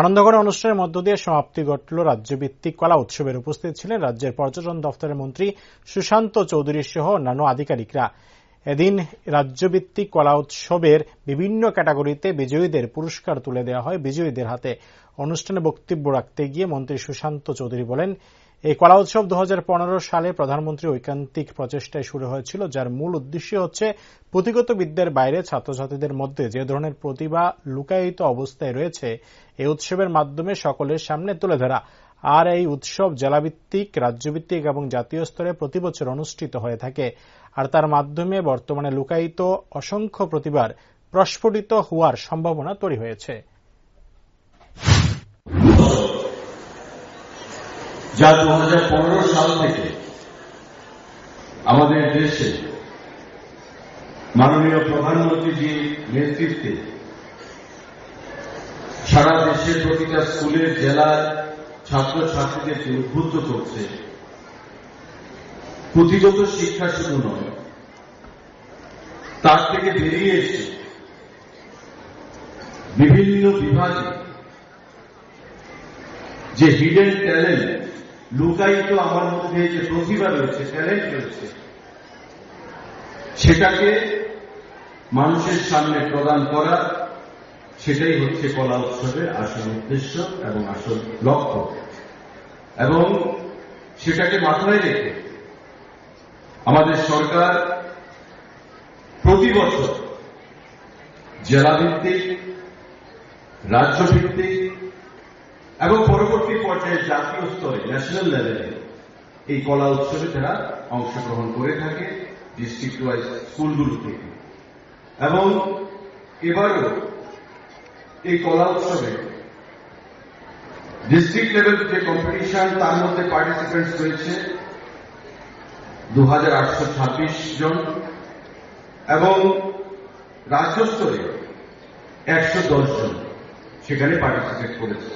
আনন্দগড় অনুষ্ঠানের মধ্য দিয়ে সমাপ্তি ঘটল রাজ্যভিত্তিক কলা উৎসবের। উপস্থিত ছিলেন রাজ্যের পর্যটন দফতরের মন্ত্রী সুশান্ত চৌধুরী সহ অন্যান্য আধিকারিকরা। এদিন রাজ্যভিত্তিক কলা উৎসবের বিভিন্ন ক্যাটাগরিতে বিজয়ীদের পুরস্কার তুলে দেওয়া হয় বিজয়ীদের হাতে। অনুষ্ঠানে বক্তব্য রাখতে গিয়ে মন্ত্রী সুশান্ত চৌধুরী বলেন এই কলা উৎসব দু হাজার পনেরো সালে প্রধানমন্ত্রী ঐকান্তিক প্রচেষ্টায় শুরু হয়েছিল, যার মূল উদ্দেশ্য হচ্ছে পুঁথিগত বিদ্যার বাইরে ছাত্রছাত্রীদের মধ্যে যে ধরনের প্রতিভা লুকায়িত অবস্থায় রয়েছে, এই উৎসবের মাধ্যমে সকলের সামনে তুলে ধরা। আর এই উৎসব জেলাভিত্তিক, রাজ্যভিত্তিক এবং জাতীয় স্তরে প্রতি বছর অনুষ্ঠিত হয়ে থাকে। আর তার মাধ্যমে বর্তমানে লুকায়িত অসংখ্য প্রতিভার প্রস্ফুটিত হওয়ার সম্ভাবনা তৈরি হয়েছে। যা দু হাজার পনেরো সাল থেকে আমাদের দেশে মাননীয় প্রধানমন্ত্রীজির নেতৃত্বে সারা দেশের প্রতিটা স্কুলের জেলার ছাত্রছাত্রীদেরকে উদ্বুদ্ধ করছে। পুঁথিগত শিক্ষা শুধু নয়, তার থেকে বেরিয়ে এসে বিভিন্ন বিভাগে যে হিডেন ট্যালেন্ট লুকায়িত আমার মধ্যে যে প্রতিভা রয়েছে ট্যালেন্ট রয়েছে, সেটাকে মানুষের সামনে প্রদান করা, সেটাই হচ্ছে কলা উৎসবের আসল উদ্দেশ্য এবং আসল লক্ষ্য। এবং সেটাকে মাথায় রেখে আমাদের সরকার প্রতি বছর জেলাভিত্তিক, রাজ্যভিত্তিক এবং পরবর্তী পর্যায়ে জাতীয় স্তরে ন্যাশনাল লেভেলে এই কলা উৎসবে তারা অংশগ্রহণ করে থাকে ডিস্ট্রিক্ট ওয়াইজ স্কুলগুলো থেকে এবং এবারও এই কলা উৎসবে ডিস্ট্রিক্ট লেভেল যে কম্পিটিশন তার মধ্যে পার্টিসিপেন্টস রয়েছে দু হাজার আটশো ছাব্বিশ জন এবং রাজ্য স্তরে একশো দশ জন সেখানে পার্টিসিপেট করেছে।